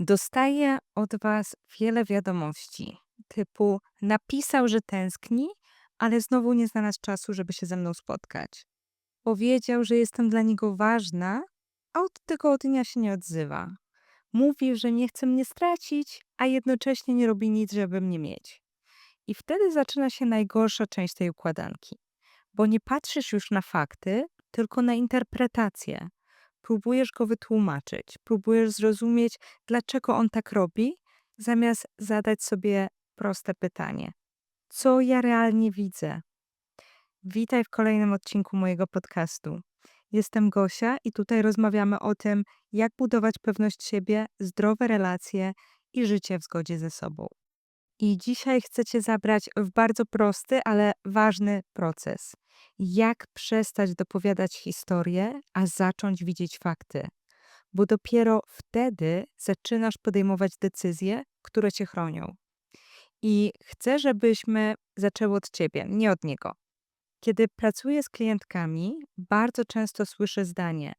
Dostaję od Was wiele wiadomości, typu napisał, że tęskni, ale znowu nie znalazł czasu, żeby się ze mną spotkać. Powiedział, że jestem dla niego ważna, a od tygodnia się nie odzywa. Mówi, że nie chce mnie stracić, a jednocześnie nie robi nic, żeby mnie mieć. I wtedy zaczyna się najgorsza część tej układanki, bo nie patrzysz już na fakty, tylko na interpretację. Próbujesz go wytłumaczyć, próbujesz zrozumieć, dlaczego on tak robi, zamiast zadać sobie proste pytanie: co ja realnie widzę? Witaj w kolejnym odcinku mojego podcastu. Jestem Gosia i tutaj rozmawiamy o tym, jak budować pewność siebie, zdrowe relacje i życie w zgodzie ze sobą. I dzisiaj chcę Cię zabrać w bardzo prosty, ale ważny proces. Jak przestać dopowiadać historię, a zacząć widzieć fakty? Bo dopiero wtedy zaczynasz podejmować decyzje, które Cię chronią. I chcę, żebyśmy zaczęły od Ciebie, nie od niego. Kiedy pracuję z klientkami, bardzo często słyszę zdanie: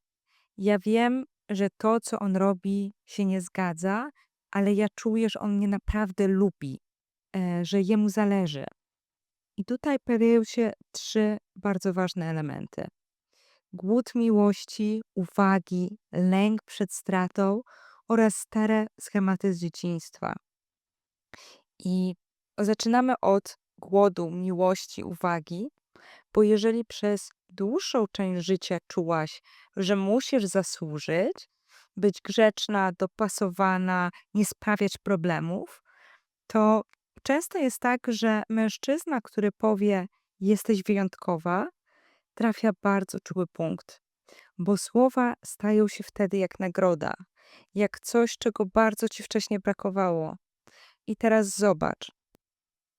Ja wiem, że to, co on robi, się nie zgadza, ale ja czuję, że on mnie naprawdę lubi, że jemu zależy. I tutaj pojawiają się trzy bardzo ważne elementy: głód miłości, uwagi, lęk przed stratą oraz stare schematy z dzieciństwa. I zaczynamy od głodu, miłości, uwagi, bo jeżeli przez dłuższą część życia czułaś, że musisz zasłużyć, być grzeczna, dopasowana, nie sprawiać problemów, to często jest tak, że mężczyzna, który powie: Jesteś wyjątkowa, trafia bardzo czuły punkt, bo słowa stają się wtedy jak nagroda, jak coś, czego bardzo ci wcześniej brakowało. I teraz zobacz,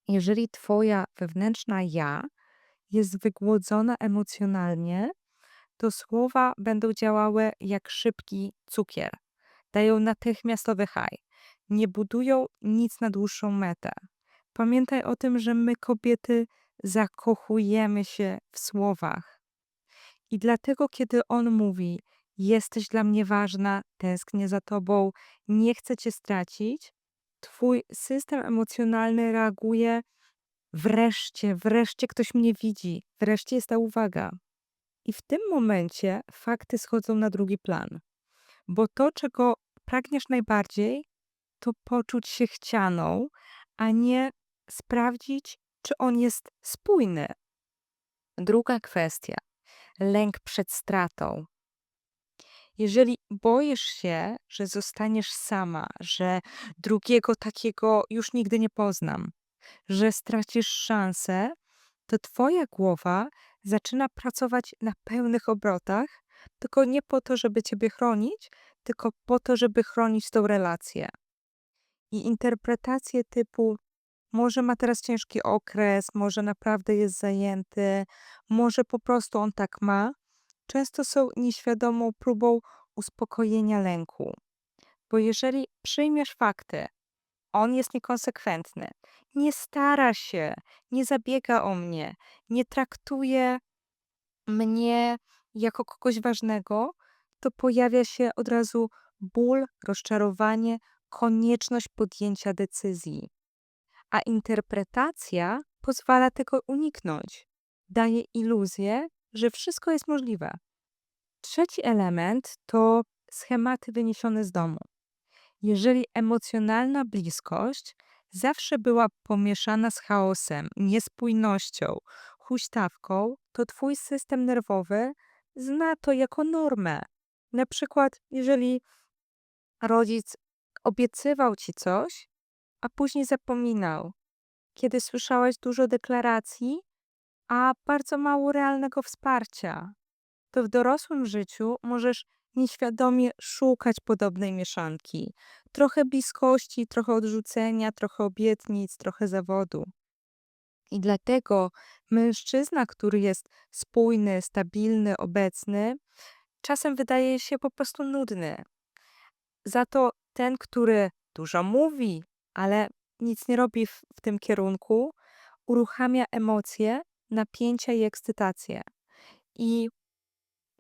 jeżeli twoja wewnętrzna ja jest wygłodzona emocjonalnie, to słowa będą działały jak szybki cukier. Dają natychmiastowy haj. Nie budują nic na dłuższą metę. Pamiętaj o tym, że my kobiety zakochujemy się w słowach. I dlatego, kiedy on mówi: Jesteś dla mnie ważna, tęsknię za tobą, nie chcę cię stracić, twój system emocjonalny reaguje Wreszcie, wreszcie ktoś mnie widzi, wreszcie jest ta uwaga. I w tym momencie fakty schodzą na drugi plan, bo to, czego pragniesz najbardziej, to poczuć się chcianą, a nie sprawdzić, czy on jest spójny. Druga kwestia lęk przed stratą. Jeżeli boisz się, że zostaniesz sama, że drugiego takiego już nigdy nie poznam, że stracisz szansę, to twoja głowa zaczyna pracować na pełnych obrotach, tylko nie po to, żeby ciebie chronić, tylko po to, żeby chronić tą relację. I interpretacje typu może ma teraz ciężki okres, może naprawdę jest zajęty, może po prostu on tak ma, często są nieświadomą próbą uspokojenia lęku. Bo jeżeli przyjmiesz fakty, on jest niekonsekwentny, nie stara się, nie zabiega o mnie, nie traktuje mnie jako kogoś ważnego, to pojawia się od razu ból, rozczarowanie, konieczność podjęcia decyzji. A interpretacja pozwala tego uniknąć. Daje iluzję, że wszystko jest możliwe. Trzeci element to schematy wyniesione z domu. Jeżeli emocjonalna bliskość zawsze była pomieszana z chaosem, niespójnością, huśtawką, to twój system nerwowy zna to jako normę. Na przykład, jeżeli rodzic obiecywał ci coś, a później zapominał, kiedy słyszałaś dużo deklaracji, a bardzo mało realnego wsparcia, to w dorosłym życiu możesz nieświadomie szukać podobnej mieszanki. Trochę bliskości, trochę odrzucenia, trochę obietnic, trochę zawodu. I dlatego mężczyzna, który jest spójny, stabilny, obecny, czasem wydaje się po prostu nudny. Za to ten, który dużo mówi, ale nic nie robi w, w tym kierunku, uruchamia emocje, napięcia i ekscytację. I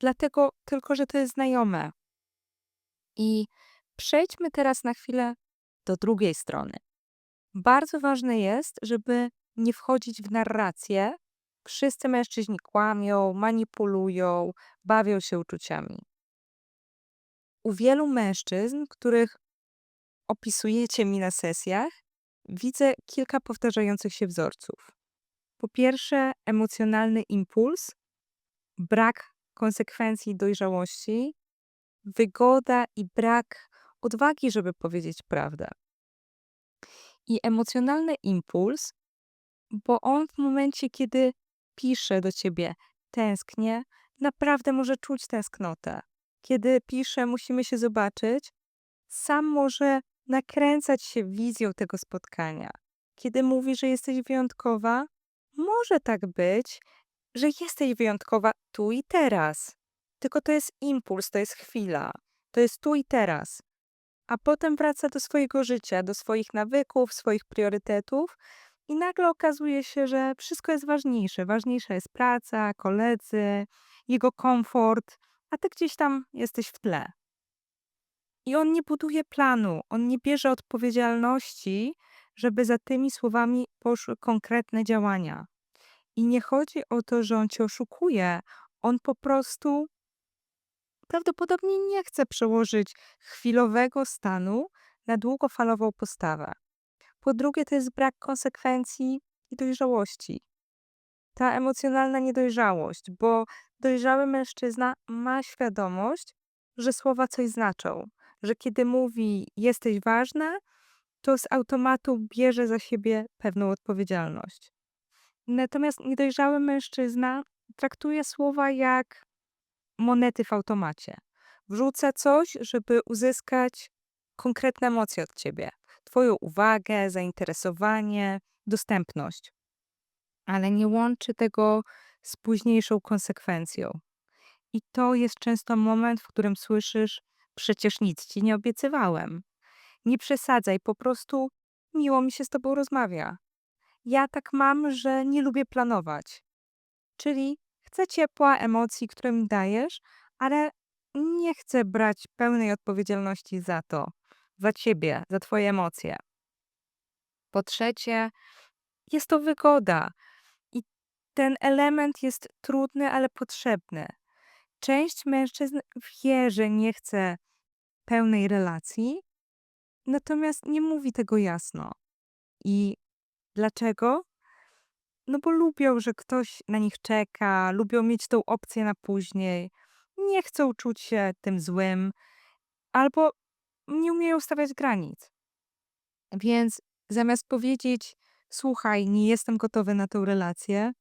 Dlatego tylko, że to jest znajome. I Przejdźmy teraz na chwilę do drugiej strony. Bardzo ważne jest, żeby nie wchodzić w narrację. Wszyscy mężczyźni kłamią, manipulują, bawią się uczuciami. U wielu mężczyzn, których opisujecie mi na sesjach, widzę kilka powtarzających się wzorców. Po pierwsze, emocjonalny impuls, brak konsekwencji dojrzałości, wygoda i brak odwagi, żeby powiedzieć prawdę. I emocjonalny impuls, bo on w momencie, kiedy pisze do ciebie tęsknię, naprawdę może czuć tęsknotę. Kiedy pisze musimy się zobaczyć, sam może nakręcać się wizją tego spotkania. Kiedy mówi, że jesteś wyjątkowa, może tak być, że jesteś wyjątkowa tu i teraz. Tylko to jest impuls, to jest chwila, to jest tu i teraz. A potem wraca do swojego życia, do swoich nawyków, swoich priorytetów i nagle okazuje się, że wszystko jest ważniejsze. Ważniejsza jest praca, koledzy, jego komfort, a ty gdzieś tam jesteś w tle. I on nie buduje planu, on nie bierze odpowiedzialności, żeby za tymi słowami poszły konkretne działania. I nie chodzi o to, że on cię oszukuje, on po prostu prawdopodobnie nie chce przełożyć chwilowego stanu na długofalową postawę. Po drugie, to jest brak konsekwencji i dojrzałości. Ta emocjonalna niedojrzałość, bo dojrzały mężczyzna ma świadomość, że słowa coś znaczą, że kiedy mówi jesteś ważna, to z automatu bierze za siebie pewną odpowiedzialność. Natomiast niedojrzały mężczyzna traktuje słowa jak monety w automacie. Wrzuca coś, żeby uzyskać konkretne emocje od ciebie. Twoją uwagę, zainteresowanie, dostępność. Ale nie łączy tego z późniejszą konsekwencją. I to jest często moment, w którym słyszysz: Przecież nic ci nie obiecywałem. Nie przesadzaj, po prostu miło mi się z tobą rozmawia. Ja tak mam, że nie lubię planować. Czyli chcę ciepła, emocji, które mi dajesz, ale nie chcę brać pełnej odpowiedzialności za to, za ciebie, za twoje emocje. Po trzecie, jest to wygoda. Ten element jest trudny, ale potrzebny. Część mężczyzn wie, że nie chce pełnej relacji, natomiast nie mówi tego jasno. I dlaczego? No bo lubią, że ktoś na nich czeka, lubią mieć tą opcję na później, nie chcą czuć się tym złym, albo nie umieją stawiać granic. Więc zamiast powiedzieć: Słuchaj, nie jestem gotowy na tę relację,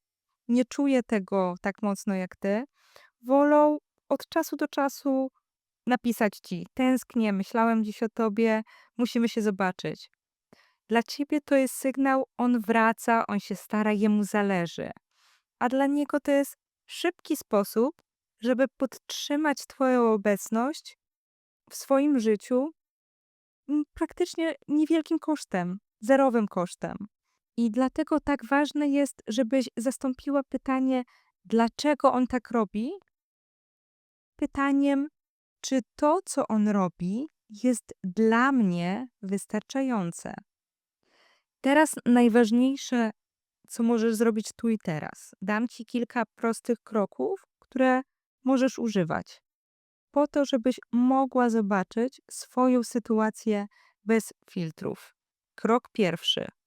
nie czuję tego tak mocno jak ty, wolą od czasu do czasu napisać ci: Tęsknię, myślałem dziś o tobie, musimy się zobaczyć. Dla ciebie to jest sygnał, on wraca, on się stara, jemu zależy. A dla niego to jest szybki sposób, żeby podtrzymać Twoją obecność w swoim życiu praktycznie niewielkim kosztem, zerowym kosztem. I dlatego tak ważne jest, żebyś zastąpiła pytanie, dlaczego on tak robi, pytaniem, czy to, co on robi, jest dla mnie wystarczające. Teraz najważniejsze, co możesz zrobić tu i teraz. Dam ci kilka prostych kroków, które możesz używać po to, żebyś mogła zobaczyć swoją sytuację bez filtrów. Krok pierwszy.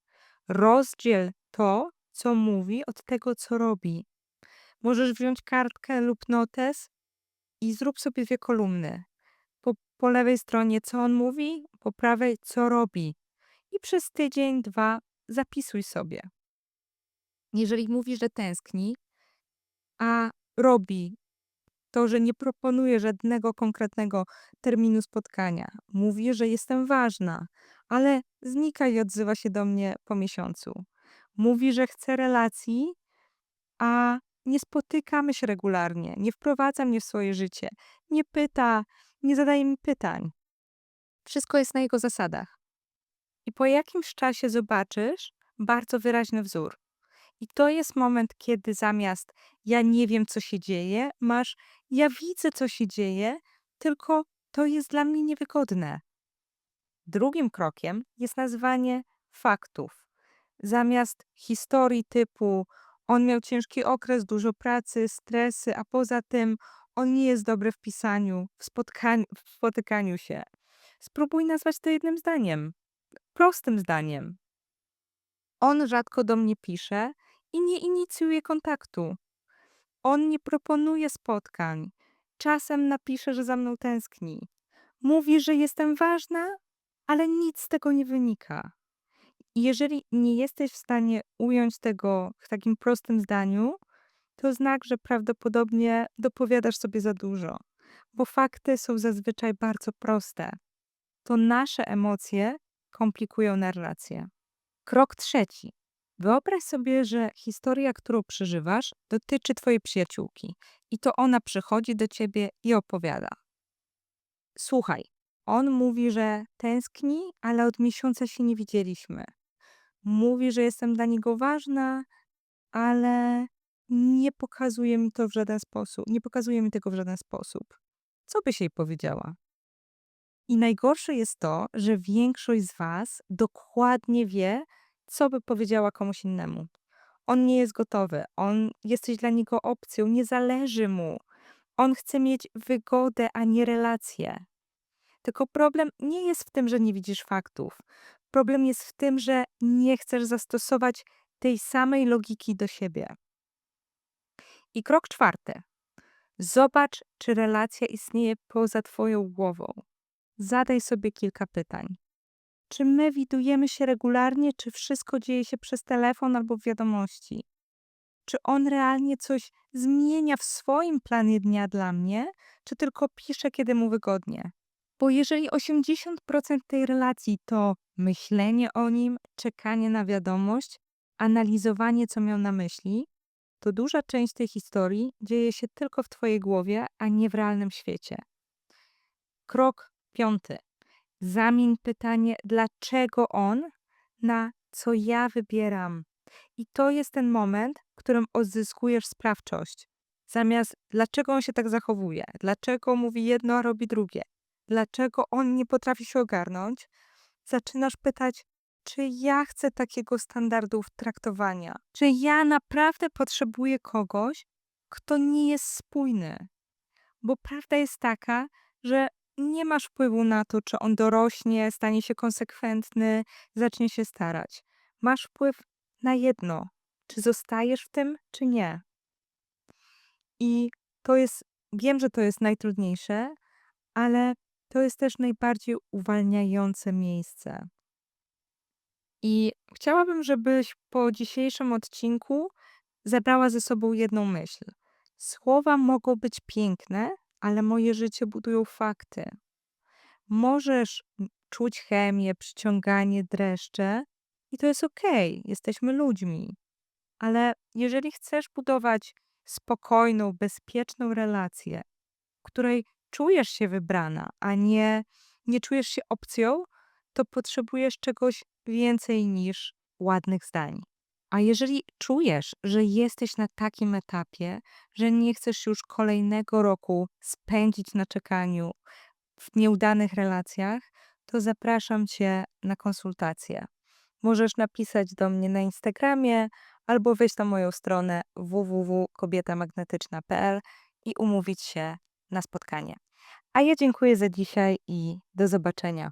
Rozdziel to, co mówi, od tego, co robi. Możesz wziąć kartkę lub notes i zrób sobie dwie kolumny. Po, po lewej stronie, co on mówi, po prawej, co robi. I przez tydzień, dwa zapisuj sobie. Jeżeli mówi, że tęskni, a robi to, że nie proponuje żadnego konkretnego terminu spotkania. Mówi, że jestem ważna, ale znika i odzywa się do mnie po miesiącu. Mówi, że chce relacji, a nie spotykamy się regularnie, nie wprowadza mnie w swoje życie, nie pyta, nie zadaje mi pytań. Wszystko jest na jego zasadach. I po jakimś czasie zobaczysz bardzo wyraźny wzór. I to jest moment, kiedy zamiast ja nie wiem, co się dzieje, masz ja widzę, co się dzieje, tylko to jest dla mnie niewygodne. Drugim krokiem jest nazwanie faktów. Zamiast historii typu on miał ciężki okres, dużo pracy, stresy, a poza tym on nie jest dobry w pisaniu, w, spotkaniu, w spotykaniu się. Spróbuj nazwać to jednym zdaniem, prostym zdaniem. On rzadko do mnie pisze i nie inicjuje kontaktu. On nie proponuje spotkań. Czasem napisze, że za mną tęskni. Mówi, że jestem ważna, ale nic z tego nie wynika. Jeżeli nie jesteś w stanie ująć tego w takim prostym zdaniu, to znak, że prawdopodobnie dopowiadasz sobie za dużo, bo fakty są zazwyczaj bardzo proste. To nasze emocje komplikują narrację. Krok trzeci. Wyobraź sobie, że historia, którą przeżywasz, dotyczy twojej przyjaciółki i to ona przychodzi do ciebie i opowiada. Słuchaj, on mówi, że tęskni, ale od miesiąca się nie widzieliśmy. Mówi, że jestem dla niego ważna, ale nie pokazuje mi to w żaden sposób. Nie pokazuje mi tego w żaden sposób. Co byś jej powiedziała? I najgorsze jest to, że większość z Was dokładnie wie, co by powiedziała komuś innemu. On nie jest gotowy, on jesteś dla niego opcją, nie zależy mu. On chce mieć wygodę, a nie relacje. Tylko problem nie jest w tym, że nie widzisz faktów. Problem jest w tym, że nie chcesz zastosować tej samej logiki do siebie. I krok czwarty. Zobacz, czy relacja istnieje poza Twoją głową. Zadaj sobie kilka pytań. Czy my widujemy się regularnie, czy wszystko dzieje się przez telefon albo wiadomości? Czy on realnie coś zmienia w swoim planie dnia dla mnie, czy tylko pisze, kiedy mu wygodnie? Bo jeżeli 80% tej relacji to myślenie o nim, czekanie na wiadomość, analizowanie, co miał na myśli, to duża część tej historii dzieje się tylko w Twojej głowie, a nie w realnym świecie. Krok piąty. Zamień pytanie, dlaczego on, na co ja wybieram. I to jest ten moment, w którym odzyskujesz sprawczość. Zamiast dlaczego on się tak zachowuje, dlaczego mówi jedno, a robi drugie, dlaczego on nie potrafi się ogarnąć, zaczynasz pytać, czy ja chcę takiego standardu traktowania? Czy ja naprawdę potrzebuję kogoś, kto nie jest spójny? Bo prawda jest taka, że nie masz wpływu na to, czy on dorośnie, stanie się konsekwentny, zacznie się starać. Masz wpływ na jedno, czy zostajesz w tym, czy nie. I to jest, wiem, że to jest najtrudniejsze, ale to jest też najbardziej uwalniające miejsce. I chciałabym, żebyś po dzisiejszym odcinku zabrała ze sobą jedną myśl. Słowa mogą być piękne, ale moje życie budują fakty. Możesz czuć chemię, przyciąganie, dreszcze i to jest okej, okay, jesteśmy ludźmi. Ale jeżeli chcesz budować spokojną, bezpieczną relację, w której czujesz się wybrana, a nie, nie czujesz się opcją, to potrzebujesz czegoś więcej niż ładnych zdań. A jeżeli czujesz, że jesteś na takim etapie, że nie chcesz już kolejnego roku spędzić na czekaniu w nieudanych relacjach, to zapraszam Cię na konsultację. Możesz napisać do mnie na Instagramie albo wejść na moją stronę www.kobietamagnetyczna.pl i umówić się na spotkanie. A ja dziękuję za dzisiaj i do zobaczenia.